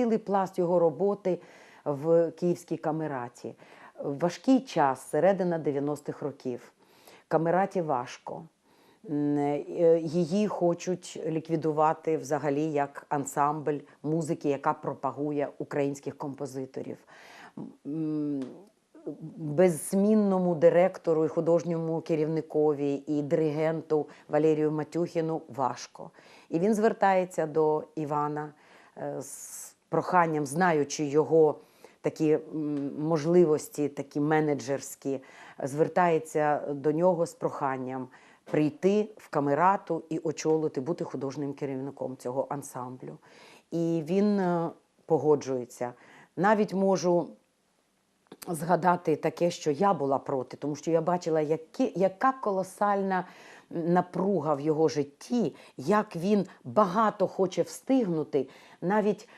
цілий пласт його роботи в Київській камераті. Важкий час, середина 90-х років. Камераті важко. Е, Її хочуть ліквідувати взагалі як ансамбль музики, яка пропагує українських композиторів. М, Беззмінному директору і художньому керівникові і диригенту Валерію Матюхіну важко. І він звертається до Івана е, з проханням, знаючи його такі можливості, такі менеджерські, звертається до нього з проханням прийти в камерату і очолити, бути художнім керівником цього ансамблю. І він е, погоджується. Навіть можу згадати таке, що я була проти, тому що я бачила, які, яка колосальна напруга в його житті, як він багато хоче встигнути. Навіть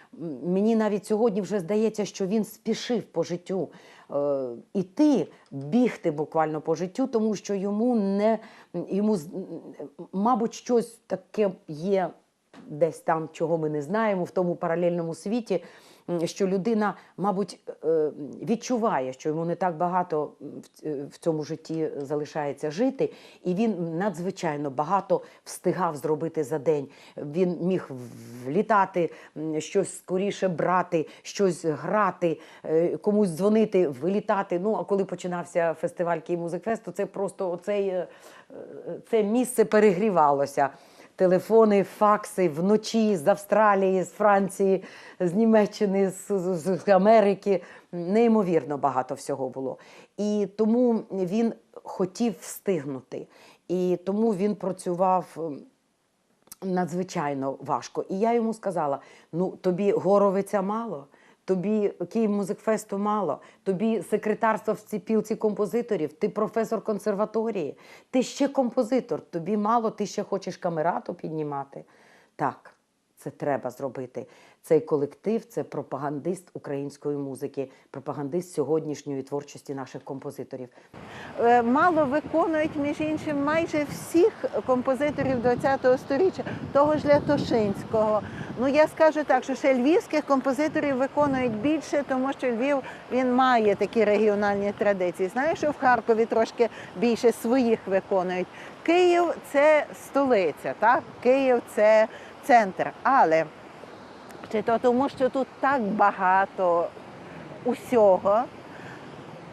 мені навіть сьогодні вже здається, що він спішив по життю. Е, іти, бігти буквально по життю, тому що йому не йому, мабуть, щось таке є десь там, чого ми не знаємо, в тому паралельному світі, що людина, мабуть, е, відчуває, що йому не так багато в- е, цьому житті залишається жити, і він надзвичайно багато встигав зробити за день. Він міг влітати, щось скоріше брати, щось грати, е, комусь дзвонити, вилітати. Ну а коли починався фестиваль Київ-Музикфест, то це просто оцей, це місце перегрівалося телефони, факси вночі з Австралії, з Франції, з Німеччини, з, з, з Америки. Неймовірно багато всього було. І тому він хотів встигнути. І тому він працював надзвичайно важко. І я йому сказала: ну, тобі горовиця мало. Тобі Київ Музикфесту мало, тобі секретарство в ціпілці композиторів, ти професор консерваторії, ти ще композитор, тобі мало, ти ще хочеш камерату піднімати. Так, це треба зробити. Цей колектив це пропагандист української музики, пропагандист сьогоднішньої творчості наших композиторів. Е, мало виконують, між іншим, майже всіх композиторів ХХ століття, того ж Лятошинського. Ну я скажу так, що ще львівських композиторів виконують більше, тому що Львів він має такі регіональні традиції. Знаєш, що в Харкові трошки більше своїх виконують. Київ це столиця, так? Київ це центр. Але чи то тому, що тут так багато усього,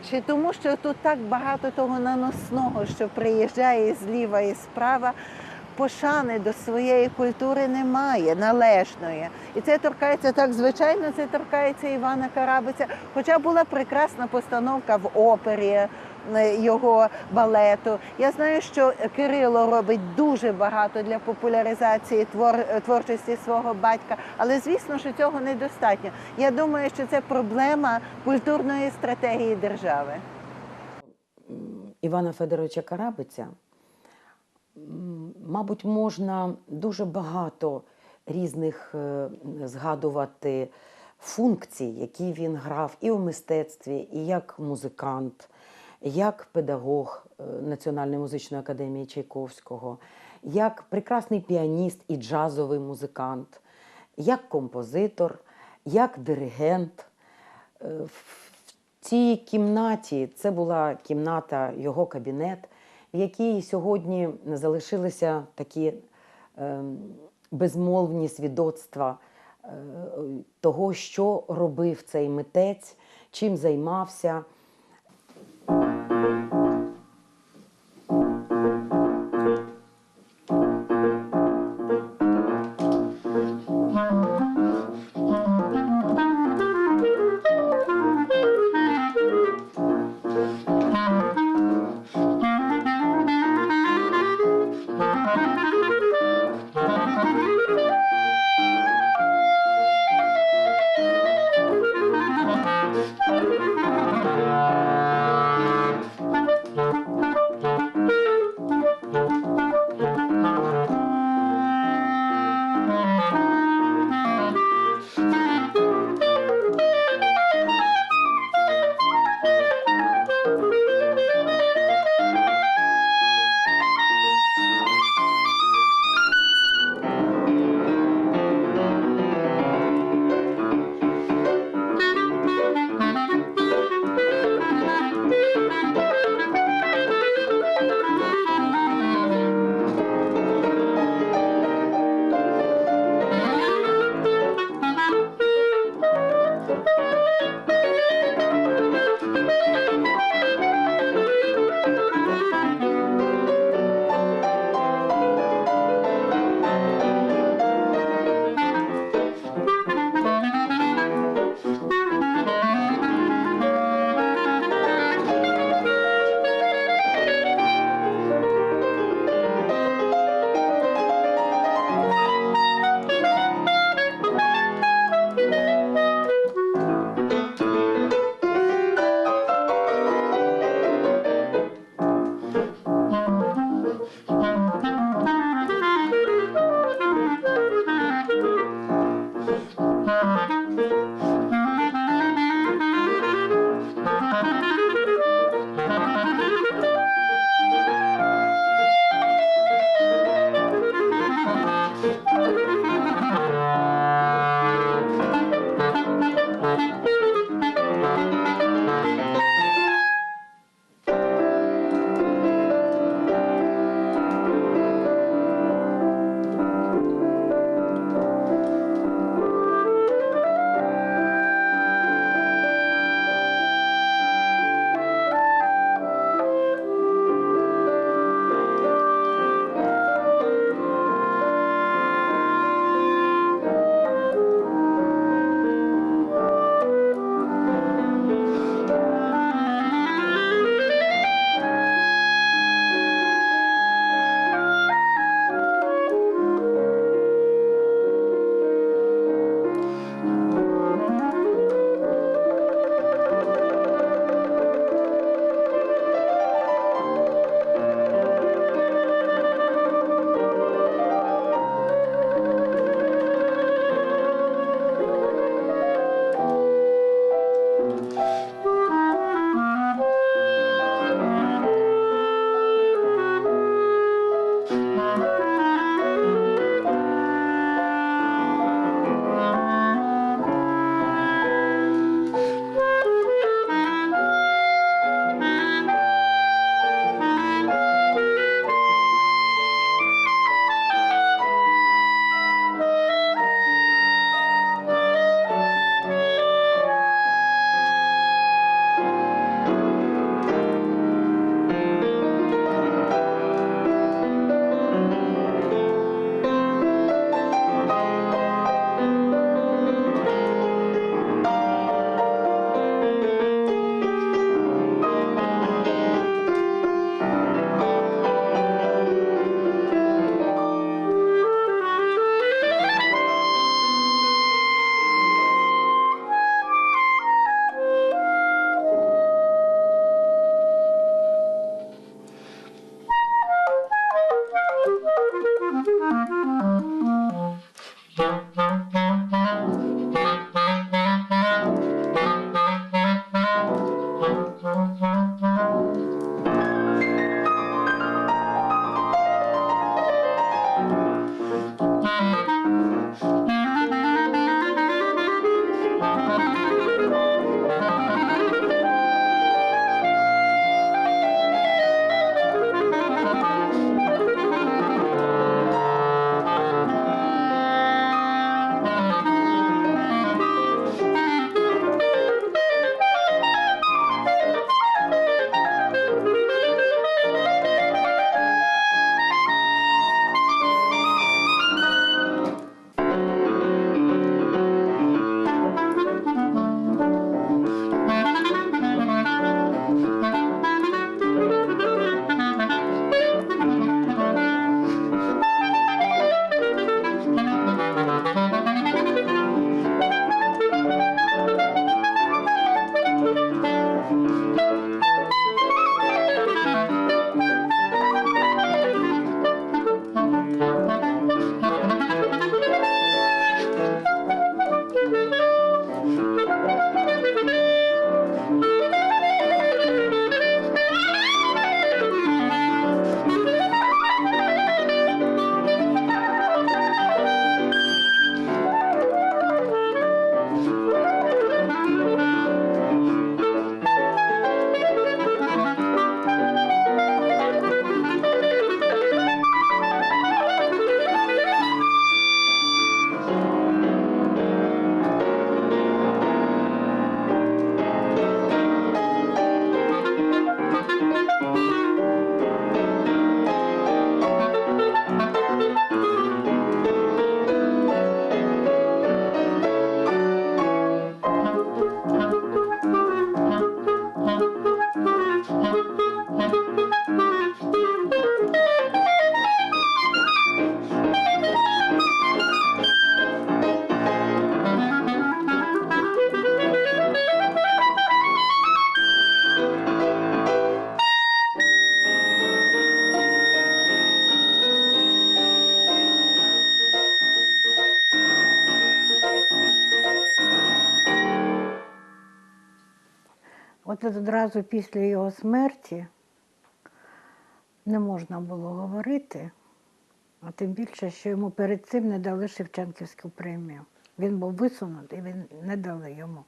чи тому, що тут так багато того наносного, що приїжджає зліва і справа, пошани до своєї культури немає, належної. І це торкається так, звичайно, це торкається Івана Карабиця. Хоча була прекрасна постановка в опері його балету. Я знаю, що Кирило робить дуже багато для популяризації твор, творчості свого батька, але звісно, що цього недостатньо. Я думаю, що це проблема культурної стратегії держави. Івана Федоровича Карабиця, мабуть, можна дуже багато різних е, згадувати функцій, які він грав і у мистецтві, і як музикант, як педагог е, Національної музичної академії Чайковського, як прекрасний піаніст і джазовий музикант, як композитор, як диригент. Е, в цій кімнаті це була кімната, його кабінет, в якій сьогодні залишилися такі е, безмовні свідоцтва е, того, що робив цей митець, чим займався. От одразу після його смерті не можна було говорити, а тим більше, що йому перед цим не дали Шевченківську премію. Він був висунутий, він не дали йому.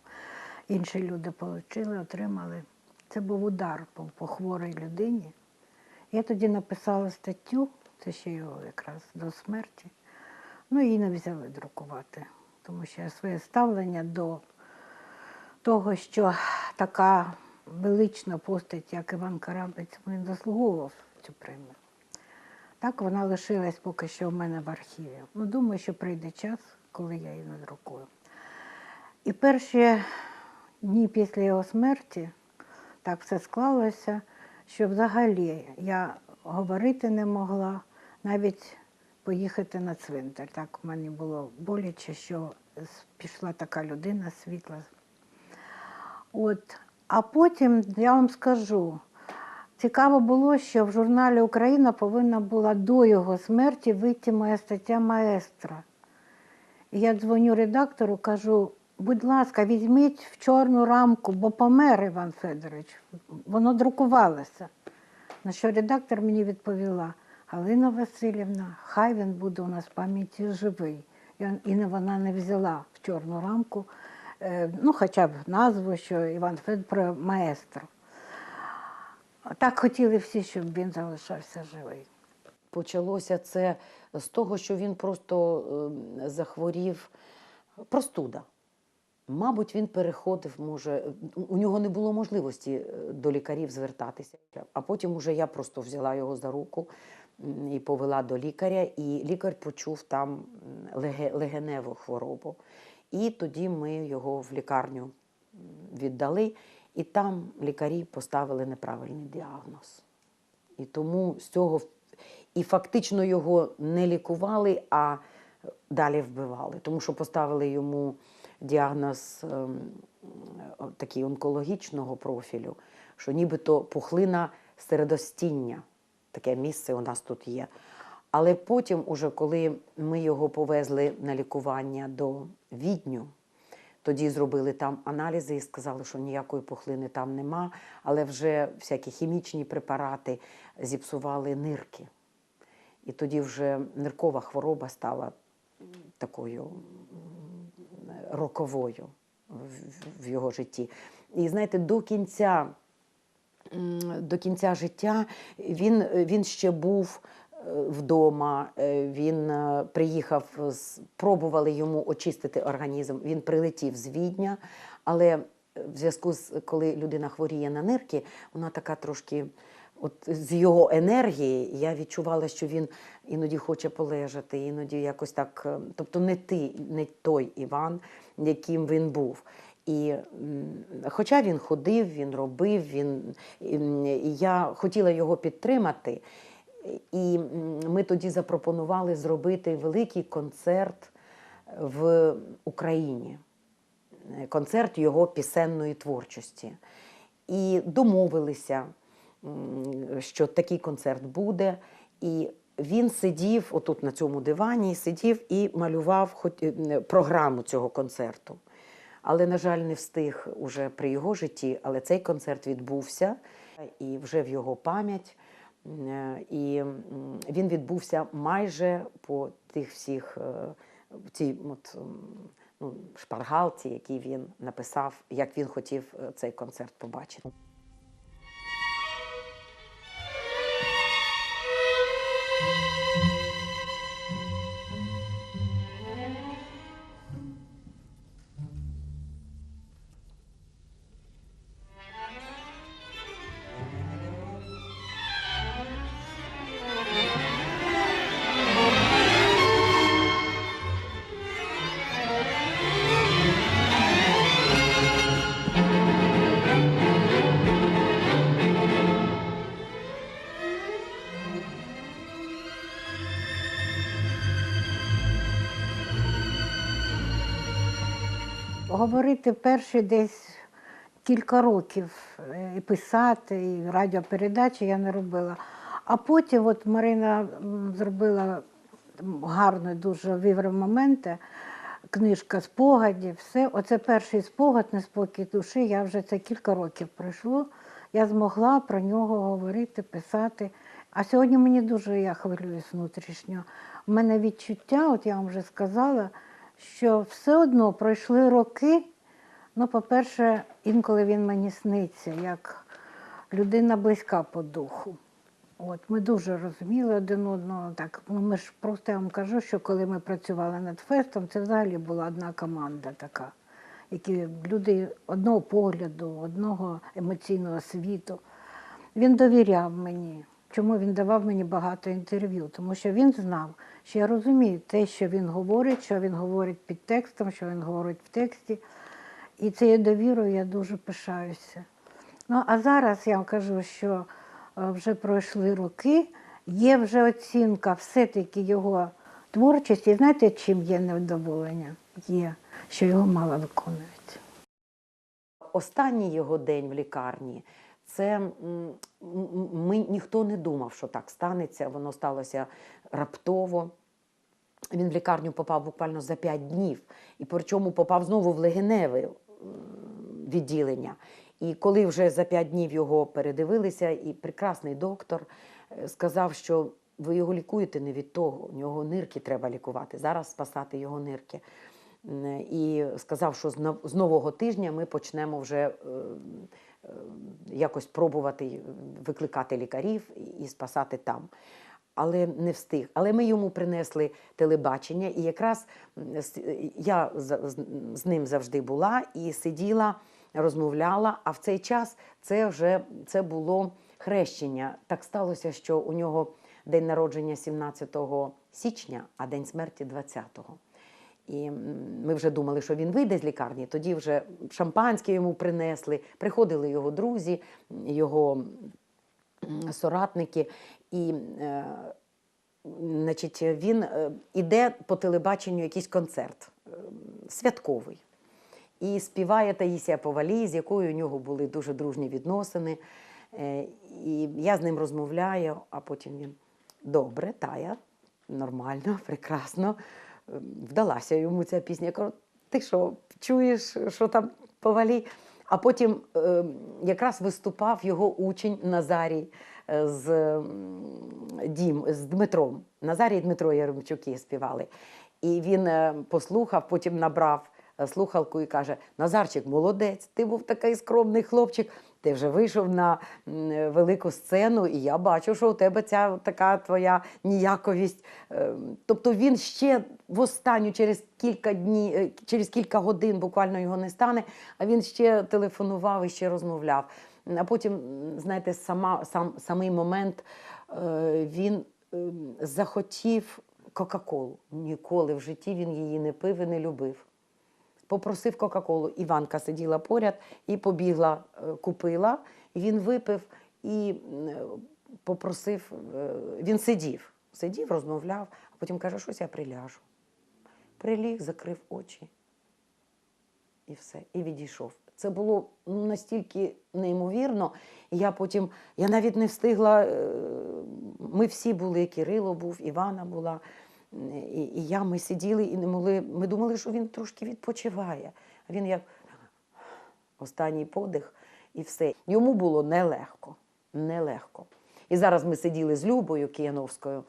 Інші люди отримали, отримали. Це був удар по, по хворій людині. Я тоді написала статтю, це ще його якраз до смерті. Ну, її не взяли друкувати, тому що я своє ставлення до того, що така велична постать, як Іван Карабець, він заслуговував цю премію. Так вона лишилась поки що в мене в архіві. Ну, думаю, що прийде час, коли я її надрукую. І перші дні після його смерті так все склалося, що взагалі я говорити не могла, навіть поїхати на цвинтар. Так в мені було боляче, що пішла така людина світла. От. А потім я вам скажу, цікаво було, що в журналі Україна повинна була до його смерті вийти моя стаття маестра. І я дзвоню редактору, кажу, будь ласка, візьміть в чорну рамку, бо помер Іван Федорович. Воно друкувалося. На що редактор мені відповіла, Галина Васильівна, хай він буде у нас в пам'яті живий. І вона не взяла в чорну рамку, ну хоча б назву, що Іван Федорович маестро. Так хотіли всі, щоб він залишався живий. Почалося це з того, що він просто е, захворів простуда. Мабуть, він переходив, може, у- у нього не було можливості е, до лікарів звертатися. А потім уже я просто взяла його за руку і повела до лікаря, і лікар почув там легеневу хворобу. І тоді ми його в лікарню віддали, і там лікарі поставили неправильний діагноз. І тому з цього і фактично його не лікували, а далі вбивали. Тому що поставили йому діагноз ем, е, такий онкологічного профілю, що нібито пухлина середостіння. Таке місце у нас тут є. Але потім, уже коли ми його повезли на лікування до Відню, тоді зробили там аналізи і сказали, що ніякої пухлини там нема, але вже всякі хімічні препарати зіпсували нирки. І тоді вже ниркова хвороба стала такою роковою в- його житті. І знаєте, до кінця, до кінця життя він, він ще був вдома, е, він е, приїхав, пробували йому очистити організм. Він прилетів з Відня, але в зв'язку з коли людина хворіє на нирки, вона така трошки. От з його енергії я відчувала, що він іноді хоче полежати, іноді якось так. е, Тобто не ти, не той Іван, яким він був. І хоча він ходив, він робив, він і я хотіла його підтримати. І ми тоді запропонували зробити великий концерт в Україні, концерт його пісенної творчості. І домовилися, що такий концерт буде. І він сидів отут на цьому дивані, сидів і малював е, програму цього концерту. Але, на жаль, не встиг уже при його житті, але цей концерт відбувся і вже в його пам'ять. Е, І він відбувся майже по тих всіх е, цій от, ну, шпаргалці, які він написав, як він хотів е, цей концерт побачити. Говорити перші десь кілька років е, і писати, і радіопередачі я не робила. А потім от Марина зробила гарно, дуже виври моменти, книжка спогадів, все. Оце перший спогад неспокій душі. Я вже це кілька років пройшло. Я змогла про нього говорити, писати. А сьогодні мені дуже я хвилююсь внутрішньо. У мене відчуття, от я вам вже сказала, що все одно пройшли роки. Ну, по-перше, інколи він мені сниться як людина близька по духу. От, ми дуже розуміли один одного. Так, ну ми ж просто я вам кажу, що коли ми працювали над фестом, це взагалі була одна команда така, які люди одного погляду, одного емоційного світу. Він довіряв мені. Чому він давав мені багато інтерв'ю? Тому що він знав, що я розумію те, що він говорить, що він говорить під текстом, що він говорить в тексті. І цією довірою я дуже пишаюся. Ну, а зараз я вам кажу, що е, вже пройшли роки, є вже оцінка все-таки його творчості. Знаєте, чим є невдоволення? Є, що його мало виконують. Останній його день в лікарні. Це ми ніхто не думав, що так станеться. Воно сталося раптово. Він в лікарню попав буквально за 5 днів, і причому попав знову в легеневе відділення. І коли вже за 5 днів його передивилися, і прекрасний доктор е, сказав, що ви його лікуєте не від того, у нього нирки треба лікувати. Зараз спасати його нирки. І сказав, що з нового тижня ми почнемо вже е, якось пробувати викликати лікарів і- спасати там. Але не встиг. Але ми йому принесли телебачення, і якраз я з ним завжди була і сиділа, розмовляла. А в цей час це вже це було хрещення. Так сталося, що у нього день народження 17 січня, а день смерті 20-го. І ми вже думали, що він вийде з лікарні. Тоді вже шампанське йому принесли. Приходили його друзі, його соратники. І е, значить, він е, іде по телебаченню якийсь концерт е, святковий. І співає Таїсія Повалій, з якою у нього були дуже дружні відносини. Е, І я з ним розмовляю, а потім він добре, Тая, нормально, прекрасно. Е, Вдалася йому ця пісня. Я кажу, ти що, чуєш, що там Повалій? А потім е, якраз виступав його учень Назарій е, з, м, Дім, з Дмитром. Назарій і Дмитро Яремчуки співали. І він е, послухав, потім набрав е, слухалку і каже: Назарчик, молодець, ти був такий скромний хлопчик. Ти вже вийшов на велику сцену, і я бачу, що у тебе ця така твоя ніяковість. Е, Тобто він ще в останню через кілька днів, е, через кілька годин буквально його не стане, а він ще телефонував і ще розмовляв. А потім, знаєте, сама, сам, самий момент е, він захотів Кока-Колу. Ніколи в житті він її не пив і не любив. Попросив Кока-Колу. Іванка сиділа поряд і побігла, е, купила. Він випив і е, попросив. е, Він сидів, сидів, розмовляв, а потім каже, щось я приляжу. Приліг, закрив очі. І все, і відійшов. Це було ну, настільки неймовірно. Я потім, я навіть не встигла. Ми всі були, Кирило був, Івана була. І, і я, ми сиділи і не могли. Ми думали, що він трошки відпочиває. А він як останній подих і все. Йому було нелегко. Нелегко. І зараз ми сиділи з Любою Кияновською.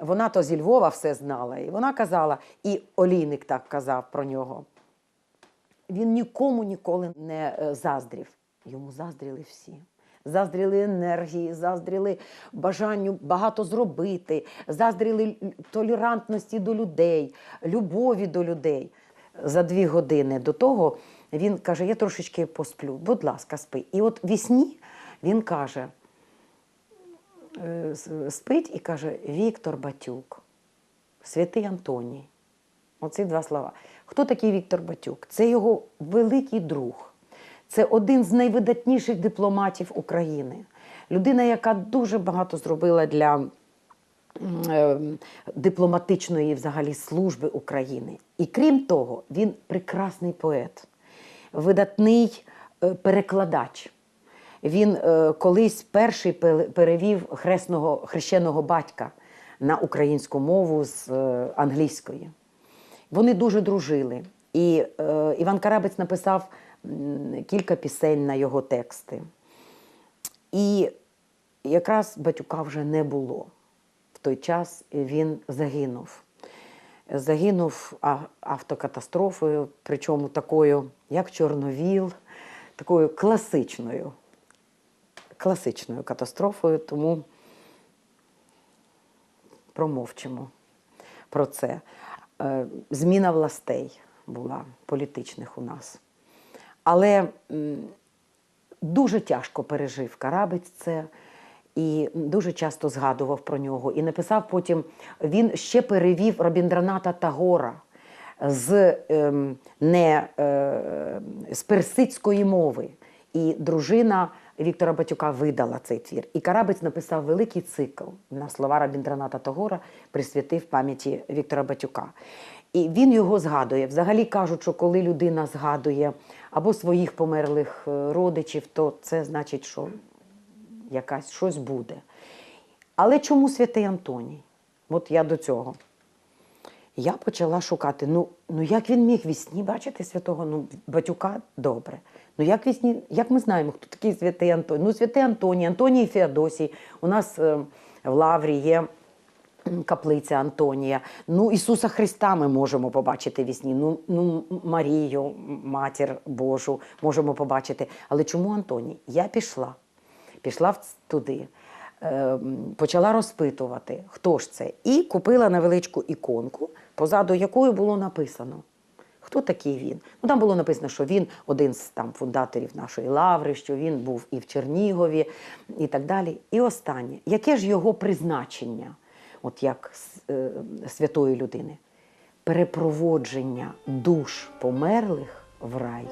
Вона то зі Львова все знала. І вона казала, і Олійник так казав про нього. Він нікому ніколи не е, заздрів. Йому заздріли всі. Заздріли енергії, заздріли бажанню багато зробити, заздріли толерантності до людей, любові до людей. За дві години до того він каже: Я трошечки посплю, будь ласка, спи. І от вісні він каже, е, спить і каже: Віктор Батюк, святий Антоній. Оці два слова. Хто такий Віктор Батюк? Це його великий друг. Це один з найвидатніших дипломатів України. Людина, яка дуже багато зробила для е, дипломатичної взагалі служби України. І крім того, він прекрасний поет, видатний е, перекладач. Він е, колись перший перевів хресного, хрещеного батька на українську мову з англійської. Вони дуже дружили. І Іван Карабець написав кілька пісень на його тексти. І якраз батюка вже не було. В той час він загинув. Загинув автокатастрофою, причому такою, як Чорновіл, такою класичною, класичною катастрофою, тому промовчимо про це. Е, Зміна властей була політичних у нас. Але дуже тяжко пережив Карабець це і дуже часто згадував про нього. І написав потім, він ще перевів Робіндраната Тагора з, ем, не, е, з персидської мови. І дружина Віктора Батюка видала цей твір. І Карабець написав великий цикл на слова Рабіндраната Тагора, присвятив пам'яті Віктора Батюка. І він його згадує. Взагалі кажуть, що коли людина згадує або своїх померлих е, родичів, то це значить, що якась щось буде. Але чому святий Антоній? От я до цього. Я почала шукати. Ну, ну як він міг вісні бачити святого ну, батюка добре. Ну як вісні, як ми знаємо, хто такий святий Антоній? Ну, святий Антоній, Антоній Феодосій. У нас е, в Лаврі є каплиця Антонія. Ну, Ісуса Христа ми можемо побачити вісні. Ну, ну Марію, матір Божу, можемо побачити. Але чому Антоній? Я пішла. Пішла туди, е, почала розпитувати, хто ж це, і купила невеличку іконку, позаду якої було написано. Хто такий він? Ну там було написано, що він один з там фундаторів нашої лаври, що він був і в Чернігові, і так далі. І останнє, яке ж його призначення, от як е, святої людини? Перепроводження душ померлих в рай.